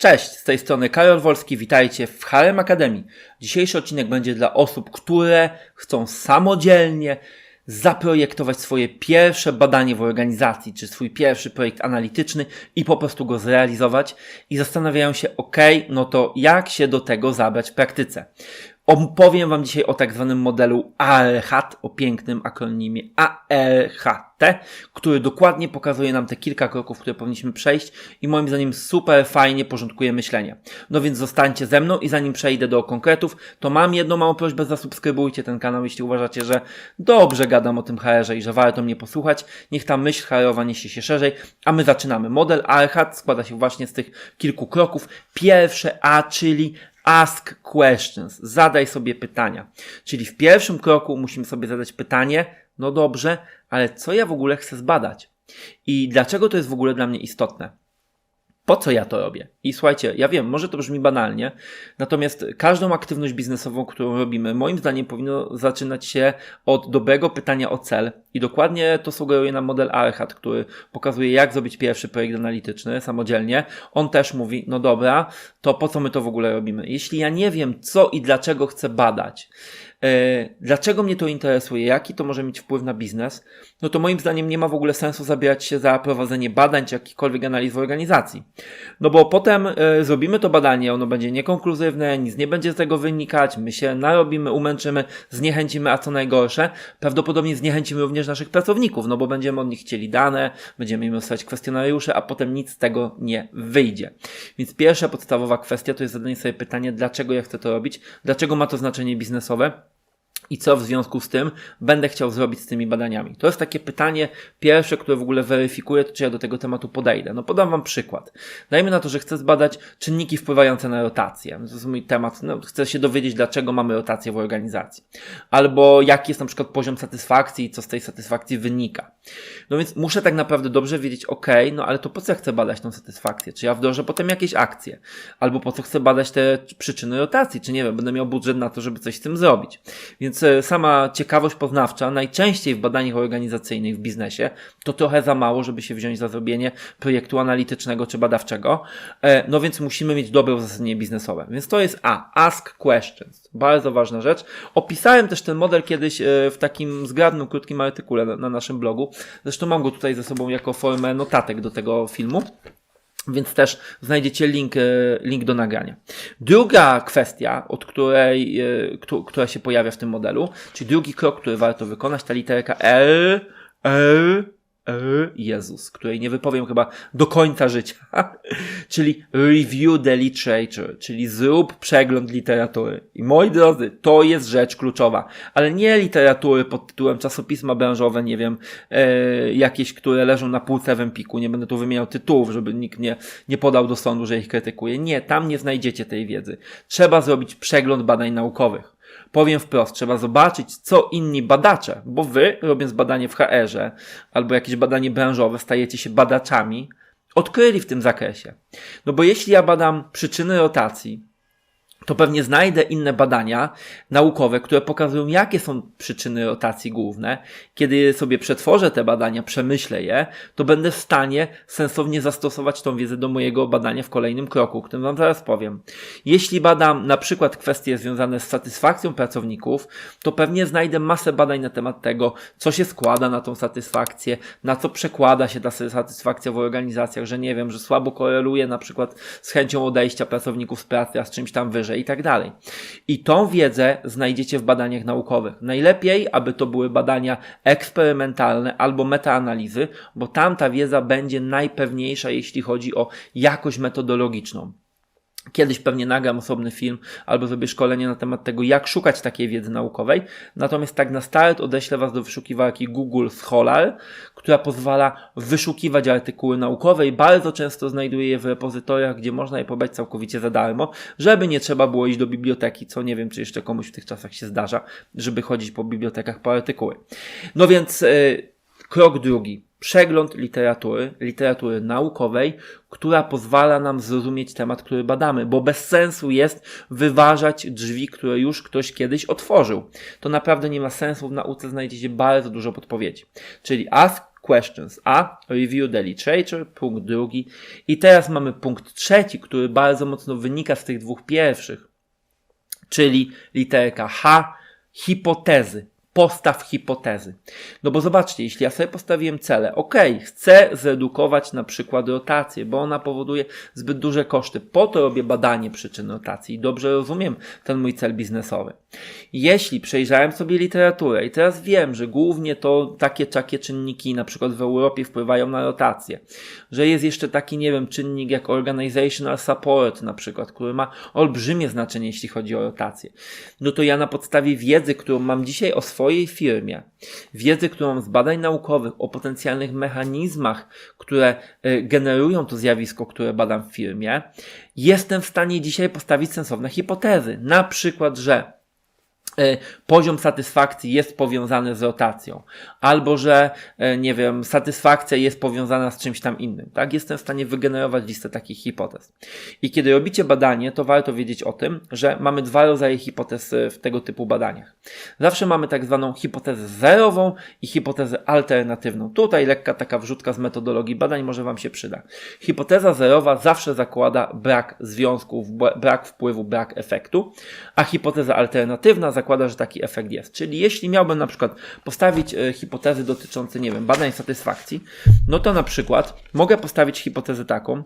Cześć, z tej strony Karol Wolski, witajcie w Harem Akademii. Dzisiejszy odcinek będzie dla osób, które chcą samodzielnie zaprojektować swoje pierwsze badanie w organizacji, czy swój pierwszy projekt analityczny i po prostu go zrealizować i zastanawiają się, ok, no to jak się do tego zabrać w praktyce. Opowiem Wam dzisiaj o tak zwanym modelu ALHAT, o pięknym akronimie ALHT, który dokładnie pokazuje nam te kilka kroków, które powinniśmy przejść i moim zdaniem super fajnie porządkuje myślenie. No więc zostańcie ze mną i zanim przejdę do konkretów, to mam jedną małą prośbę, zasubskrybujcie ten kanał, jeśli uważacie, że dobrze gadam o tym HR-ze i że warto mnie posłuchać. Niech ta myśl HR-owa niesie się szerzej, a my zaczynamy. Model ALHAT składa się właśnie z tych kilku kroków. Pierwsze A, czyli Ask questions. Zadaj sobie pytania. Czyli w pierwszym kroku musimy sobie zadać pytanie, no dobrze, ale co ja w ogóle chcę zbadać? I dlaczego to jest w ogóle dla mnie istotne? Po co ja to robię? I słuchajcie, ja wiem, może to brzmi banalnie, natomiast każdą aktywność biznesową, którą robimy, moim zdaniem powinno zaczynać się od dobrego pytania o cel. I dokładnie to sugeruje nam model ARHAT, który pokazuje, jak zrobić pierwszy projekt analityczny samodzielnie. On też mówi, no dobra, to po co my to w ogóle robimy? Jeśli ja nie wiem, co i dlaczego chcę badać, E, dlaczego mnie to interesuje? Jaki to może mieć wpływ na biznes? No to moim zdaniem nie ma w ogóle sensu zabierać się za prowadzenie badań czy jakikolwiek analiz w organizacji. No bo potem y, zrobimy to badanie, ono będzie niekonkluzywne, nic nie będzie z tego wynikać, my się narobimy, umęczymy, zniechęcimy, a co najgorsze, prawdopodobnie zniechęcimy również naszych pracowników, no bo będziemy od nich chcieli dane, będziemy im dostać kwestionariusze, a potem nic z tego nie wyjdzie. Więc pierwsza podstawowa kwestia to jest zadanie sobie pytanie, dlaczego ja chcę to robić, dlaczego ma to znaczenie biznesowe, i co w związku z tym będę chciał zrobić z tymi badaniami. To jest takie pytanie pierwsze, które w ogóle weryfikuje czy ja do tego tematu podejdę. No podam Wam przykład. Dajmy na to, że chcę zbadać czynniki wpływające na rotację. To jest mój temat. No, chcę się dowiedzieć, dlaczego mamy rotację w organizacji. Albo jaki jest na przykład poziom satysfakcji i co z tej satysfakcji wynika. No więc muszę tak naprawdę dobrze wiedzieć, ok, no ale to po co ja chcę badać tą satysfakcję? Czy ja wdrożę potem jakieś akcje? Albo po co chcę badać te przyczyny rotacji? Czy nie wiem, będę miał budżet na to, żeby coś z tym zrobić. Więc Sama ciekawość poznawcza, najczęściej w badaniach organizacyjnych w biznesie, to trochę za mało, żeby się wziąć za zrobienie projektu analitycznego czy badawczego. E, no więc musimy mieć dobre uzasadnienie biznesowe. Więc to jest A. Ask questions. Bardzo ważna rzecz. Opisałem też ten model kiedyś e, w takim zgrabnym, krótkim artykule na, na naszym blogu. Zresztą mam go tutaj ze sobą jako formę notatek do tego filmu. Więc też znajdziecie link, e, link do nagrania. Druga kwestia, od której, e, która się pojawia w tym modelu, czyli drugi krok, który warto wykonać, ta literka L, L, Jezus, której nie wypowiem chyba do końca życia, czyli review the literature, czyli zrób przegląd literatury. I moi drodzy, to jest rzecz kluczowa, ale nie literatury pod tytułem czasopisma branżowe, nie wiem, e, jakieś, które leżą na półce w Empiku, nie będę tu wymieniał tytułów, żeby nikt nie, nie podał do sądu, że ich krytykuje. Nie, tam nie znajdziecie tej wiedzy. Trzeba zrobić przegląd badań naukowych. Powiem wprost, trzeba zobaczyć, co inni badacze, bo wy, robiąc badanie w HR-ze albo jakieś badanie branżowe, stajecie się badaczami, odkryli w tym zakresie. No bo jeśli ja badam przyczyny rotacji, to pewnie znajdę inne badania naukowe, które pokazują, jakie są przyczyny rotacji główne. Kiedy sobie przetworzę te badania, przemyślę je, to będę w stanie sensownie zastosować tą wiedzę do mojego badania w kolejnym kroku, o którym Wam zaraz powiem. Jeśli badam na przykład kwestie związane z satysfakcją pracowników, to pewnie znajdę masę badań na temat tego, co się składa na tą satysfakcję, na co przekłada się ta satysfakcja w organizacjach, że nie wiem, że słabo koreluje na przykład z chęcią odejścia pracowników z pracy, a z czymś tam wyżej i tak dalej. I tą wiedzę znajdziecie w badaniach naukowych. Najlepiej, aby to były badania eksperymentalne albo metaanalizy, bo tam ta wiedza będzie najpewniejsza, jeśli chodzi o jakość metodologiczną. Kiedyś pewnie nagram osobny film albo zrobię szkolenie na temat tego, jak szukać takiej wiedzy naukowej. Natomiast tak na start odeślę Was do wyszukiwarki Google Scholar, która pozwala wyszukiwać artykuły naukowe i bardzo często znajduję je w repozytoriach, gdzie można je pobrać całkowicie za darmo, żeby nie trzeba było iść do biblioteki, co nie wiem, czy jeszcze komuś w tych czasach się zdarza, żeby chodzić po bibliotekach po artykuły. No więc yy, krok drugi przegląd literatury, literatury naukowej, która pozwala nam zrozumieć temat, który badamy, bo bez sensu jest wyważać drzwi, które już ktoś kiedyś otworzył. To naprawdę nie ma sensu, w nauce znajdziecie bardzo dużo podpowiedzi. Czyli ask questions. A. Review the literature, punkt drugi. I teraz mamy punkt trzeci, który bardzo mocno wynika z tych dwóch pierwszych, czyli literka H, hipotezy. Postaw hipotezy. No bo zobaczcie, jeśli ja sobie postawiłem cele, ok, chcę zredukować na przykład rotację, bo ona powoduje zbyt duże koszty. Po to robię badanie przyczyn rotacji i dobrze rozumiem ten mój cel biznesowy. Jeśli przejrzałem sobie literaturę i teraz wiem, że głównie to takie takie czynniki na przykład w Europie wpływają na rotację, że jest jeszcze taki, nie wiem, czynnik jak organizational support na przykład, który ma olbrzymie znaczenie, jeśli chodzi o rotację, no to ja na podstawie wiedzy, którą mam dzisiaj o swojej firmie, wiedzy, którą z badań naukowych, o potencjalnych mechanizmach, które y, generują to zjawisko, które badam w firmie, jestem w stanie dzisiaj postawić sensowne hipotezy. Na przykład, że poziom satysfakcji jest powiązany z rotacją, albo że, y, nie wiem, satysfakcja jest powiązana z czymś tam innym, tak? Jestem w stanie wygenerować listę takich hipotez. I kiedy robicie badanie, to warto wiedzieć o tym, że mamy dwa rodzaje hipotez y, w tego typu badaniach. Zawsze mamy tak zwaną hipotezę zerową i hipotezę alternatywną. Tutaj lekka taka wrzutka z metodologii badań może Wam się przyda. Hipoteza zerowa zawsze zakłada brak związków, brak wpływu, brak efektu, a hipoteza alternatywna zakłada, że taki efekt jest. Czyli jeśli miałbym na przykład postawić e, hipotezy dotyczące, nie wiem, badań satysfakcji, no to na przykład mogę postawić hipotezę taką,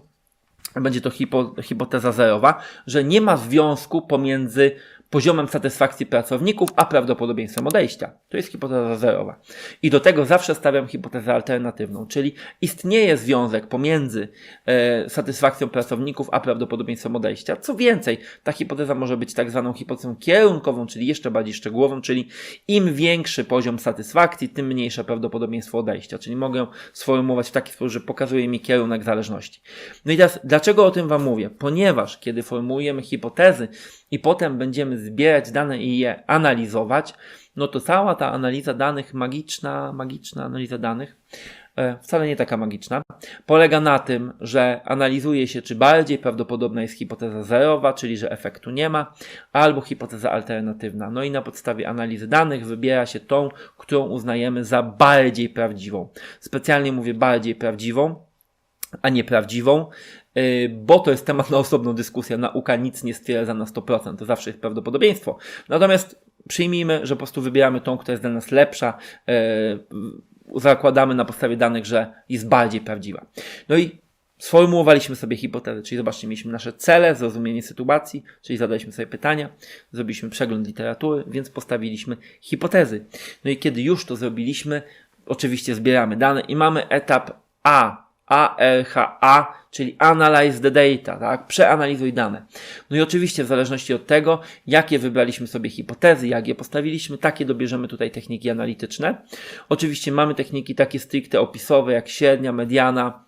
będzie to hipo, hipoteza zerowa, że nie ma związku pomiędzy poziomem satysfakcji pracowników, a prawdopodobieństwem odejścia. To jest hipoteza zerowa. I do tego zawsze stawiam hipotezę alternatywną, czyli istnieje związek pomiędzy e, satysfakcją pracowników, a prawdopodobieństwem odejścia. Co więcej, ta hipoteza może być tak zwaną hipotezą kierunkową, czyli jeszcze bardziej szczegółową, czyli im większy poziom satysfakcji, tym mniejsze prawdopodobieństwo odejścia. Czyli mogę sformułować w taki sposób, że pokazuje mi kierunek zależności. No i teraz, dlaczego o tym Wam mówię? Ponieważ kiedy formułujemy hipotezy i potem będziemy zbierać dane i je analizować, no to cała ta analiza danych, magiczna, magiczna analiza danych, e, wcale nie taka magiczna, polega na tym, że analizuje się, czy bardziej prawdopodobna jest hipoteza zerowa, czyli że efektu nie ma, albo hipoteza alternatywna. No i na podstawie analizy danych wybiera się tą, którą uznajemy za bardziej prawdziwą. Specjalnie mówię bardziej prawdziwą, a nie prawdziwą, bo to jest temat na osobną dyskusję. Nauka nic nie stwierdza na 100%, to zawsze jest prawdopodobieństwo. Natomiast przyjmijmy, że po prostu wybieramy tą, która jest dla nas lepsza, y, zakładamy na podstawie danych, że jest bardziej prawdziwa. No i sformułowaliśmy sobie hipotezy, czyli zobaczcie, mieliśmy nasze cele, zrozumienie sytuacji, czyli zadaliśmy sobie pytania, zrobiliśmy przegląd literatury, więc postawiliśmy hipotezy. No i kiedy już to zrobiliśmy, oczywiście zbieramy dane i mamy etap A, ARHA, czyli Analyze the Data, tak? Przeanalizuj dane. No i oczywiście w zależności od tego, jakie wybraliśmy sobie hipotezy, jak je postawiliśmy, takie dobierzemy tutaj techniki analityczne. Oczywiście mamy techniki takie stricte opisowe, jak średnia, mediana,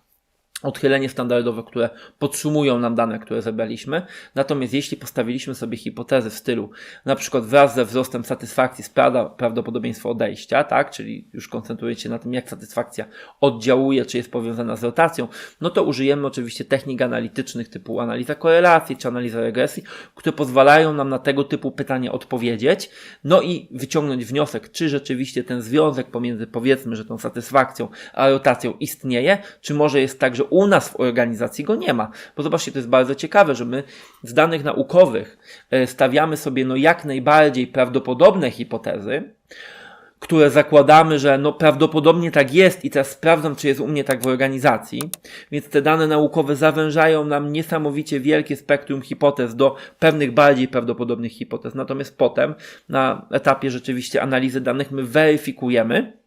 odchylenie standardowe, które podsumują nam dane, które zebraliśmy. Natomiast jeśli postawiliśmy sobie hipotezy w stylu, na przykład wraz ze wzrostem satysfakcji spada prawdopodobieństwo odejścia, tak, czyli już koncentrujecie się na tym, jak satysfakcja oddziałuje, czy jest powiązana z rotacją, no to użyjemy oczywiście technik analitycznych typu analiza korelacji, czy analiza regresji, które pozwalają nam na tego typu pytanie odpowiedzieć, no i wyciągnąć wniosek, czy rzeczywiście ten związek pomiędzy powiedzmy, że tą satysfakcją a rotacją istnieje, czy może jest tak, że u nas w organizacji go nie ma. Bo zobaczcie, to jest bardzo ciekawe, że my z danych naukowych e, stawiamy sobie no jak najbardziej prawdopodobne hipotezy, które zakładamy, że no prawdopodobnie tak jest i teraz sprawdzam, czy jest u mnie tak w organizacji, więc te dane naukowe zawężają nam niesamowicie wielkie spektrum hipotez do pewnych bardziej prawdopodobnych hipotez. Natomiast potem na etapie rzeczywiście analizy danych my weryfikujemy,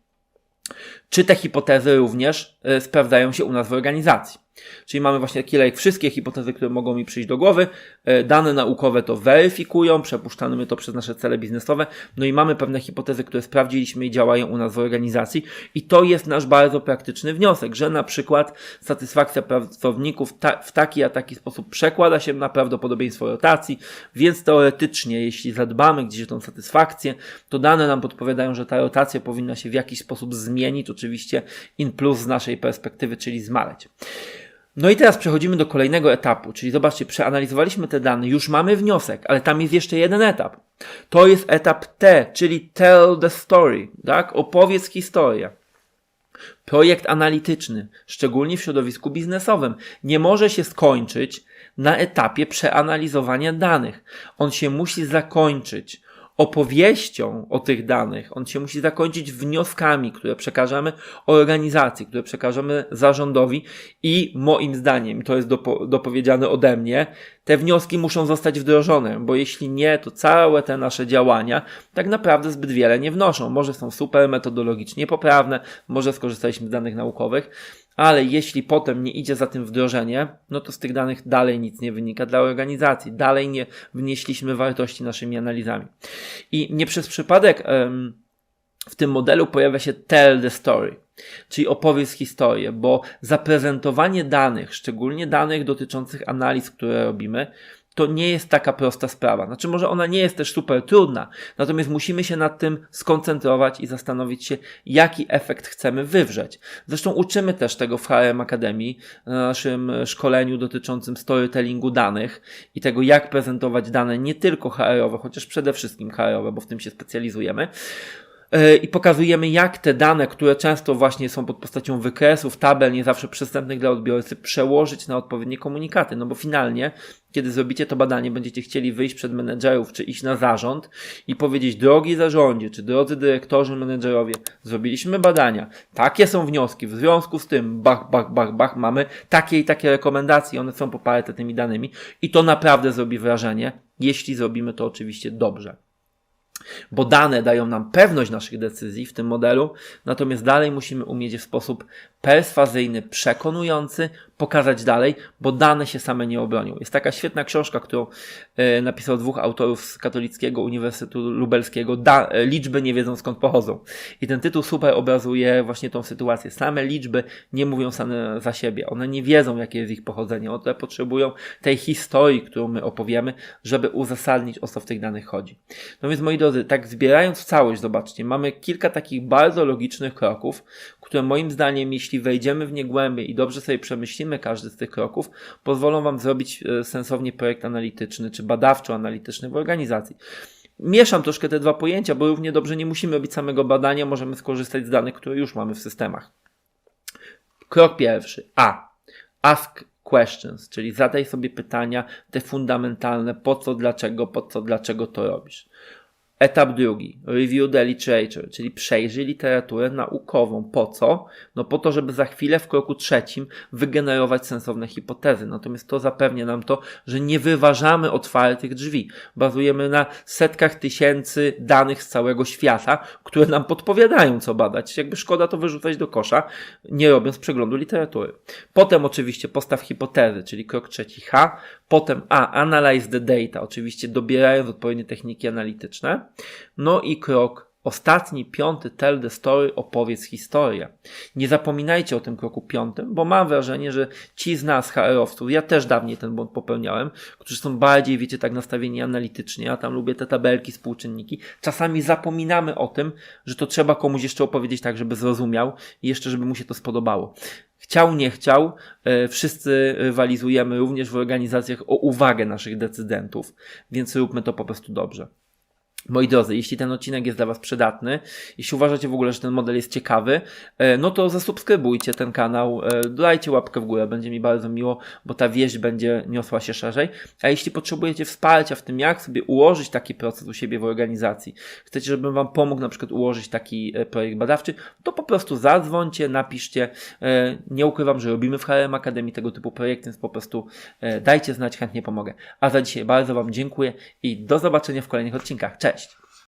czy te hipotezy również y, sprawdzają się u nas w organizacji. Czyli mamy właśnie taki lejek, wszystkie hipotezy, które mogą mi przyjść do głowy, e, dane naukowe to weryfikują, przepuszczamy to przez nasze cele biznesowe, no i mamy pewne hipotezy, które sprawdziliśmy i działają u nas w organizacji. I to jest nasz bardzo praktyczny wniosek, że na przykład satysfakcja pracowników ta, w taki a taki sposób przekłada się na prawdopodobieństwo rotacji, więc teoretycznie, jeśli zadbamy gdzieś o tą satysfakcję, to dane nam podpowiadają, że ta rotacja powinna się w jakiś sposób zmienić, oczywiście in plus z naszej perspektywy, czyli zmaleć. No i teraz przechodzimy do kolejnego etapu, czyli zobaczcie, przeanalizowaliśmy te dane, już mamy wniosek, ale tam jest jeszcze jeden etap. To jest etap T, czyli tell the story, tak? Opowiedz historię. Projekt analityczny, szczególnie w środowisku biznesowym, nie może się skończyć na etapie przeanalizowania danych. On się musi zakończyć opowieścią o tych danych. On się musi zakończyć wnioskami, które przekażemy organizacji, które przekażemy zarządowi i moim zdaniem, to jest dopo, dopowiedziane ode mnie, te wnioski muszą zostać wdrożone, bo jeśli nie, to całe te nasze działania tak naprawdę zbyt wiele nie wnoszą. Może są super metodologicznie poprawne, może skorzystaliśmy z danych naukowych, ale jeśli potem nie idzie za tym wdrożenie, no to z tych danych dalej nic nie wynika dla organizacji, dalej nie wnieśliśmy wartości naszymi analizami. I nie przez przypadek w tym modelu pojawia się tell the story, czyli opowiedz historię, bo zaprezentowanie danych, szczególnie danych dotyczących analiz, które robimy, to nie jest taka prosta sprawa. Znaczy, może ona nie jest też super trudna, natomiast musimy się nad tym skoncentrować i zastanowić się, jaki efekt chcemy wywrzeć. Zresztą uczymy też tego w HRM Akademii, na naszym szkoleniu dotyczącym storytellingu danych i tego, jak prezentować dane nie tylko HR-owe, chociaż przede wszystkim HR-owe, bo w tym się specjalizujemy i pokazujemy, jak te dane, które często właśnie są pod postacią wykresów, tabel, nie zawsze przystępnych dla odbiorcy, przełożyć na odpowiednie komunikaty. No bo finalnie, kiedy zrobicie to badanie, będziecie chcieli wyjść przed menedżerów, czy iść na zarząd i powiedzieć, drogi zarządzie, czy drodzy dyrektorzy, menedżerowie, zrobiliśmy badania, takie są wnioski, w związku z tym, bach, bach, bach, bach, mamy takie i takie rekomendacje, one są poparte tymi danymi i to naprawdę zrobi wrażenie, jeśli zrobimy to oczywiście dobrze bo dane dają nam pewność naszych decyzji w tym modelu, natomiast dalej musimy umieć je w sposób perswazyjny, przekonujący, pokazać dalej, bo dane się same nie obronią. Jest taka świetna książka, którą e, napisał dwóch autorów z Katolickiego Uniwersytetu Lubelskiego, da, e, Liczby nie wiedzą skąd pochodzą. I ten tytuł super obrazuje właśnie tą sytuację. Same liczby nie mówią same za siebie. One nie wiedzą, jakie jest ich pochodzenie. One potrzebują tej historii, którą my opowiemy, żeby uzasadnić, o co w tych danych chodzi. No więc moi drodzy, tak zbierając całość, zobaczcie, mamy kilka takich bardzo logicznych kroków, które moim zdaniem, jeśli wejdziemy w nie głębiej i dobrze sobie przemyślimy każdy z tych kroków, pozwolą Wam zrobić e, sensownie projekt analityczny czy badawczo-analityczny w organizacji. Mieszam troszkę te dwa pojęcia, bo równie dobrze nie musimy robić samego badania, możemy skorzystać z danych, które już mamy w systemach. Krok pierwszy. A. Ask questions, czyli zadaj sobie pytania te fundamentalne, po co, dlaczego, po co, dlaczego to robisz. Etap drugi, review the literature, czyli przejrzyj literaturę naukową. Po co? No po to, żeby za chwilę w kroku trzecim wygenerować sensowne hipotezy. Natomiast to zapewnia nam to, że nie wyważamy otwartych drzwi. Bazujemy na setkach tysięcy danych z całego świata, które nam podpowiadają, co badać. Jakby szkoda to wyrzucać do kosza, nie robiąc przeglądu literatury. Potem oczywiście postaw hipotezy, czyli krok trzeci H. Potem A, analyze the data, oczywiście dobierając odpowiednie techniki analityczne. No i krok Ostatni, piąty, tell the story, opowiedz historię. Nie zapominajcie o tym kroku piątym, bo mam wrażenie, że ci z nas, HR-owców, ja też dawniej ten błąd popełniałem, którzy są bardziej, wiecie, tak nastawieni analitycznie, ja tam lubię te tabelki, współczynniki, czasami zapominamy o tym, że to trzeba komuś jeszcze opowiedzieć tak, żeby zrozumiał i jeszcze, żeby mu się to spodobało. Chciał, nie chciał, e, wszyscy rywalizujemy również w organizacjach o uwagę naszych decydentów, więc róbmy to po prostu dobrze. Moi drodzy, jeśli ten odcinek jest dla Was przydatny, jeśli uważacie w ogóle, że ten model jest ciekawy, e, no to zasubskrybujcie ten kanał, e, dajcie łapkę w górę, będzie mi bardzo miło, bo ta wieść będzie niosła się szerzej. A jeśli potrzebujecie wsparcia w tym, jak sobie ułożyć taki proces u siebie w organizacji, chcecie, żebym Wam pomógł na przykład ułożyć taki e, projekt badawczy, to po prostu zadzwońcie, napiszcie. Nie ukrywam, że robimy w HRM Akademii tego typu projekty, więc po prostu dajcie znać, chętnie pomogę. A za dzisiaj bardzo Wam dziękuję i do zobaczenia w kolejnych odcinkach. Cześć! finished.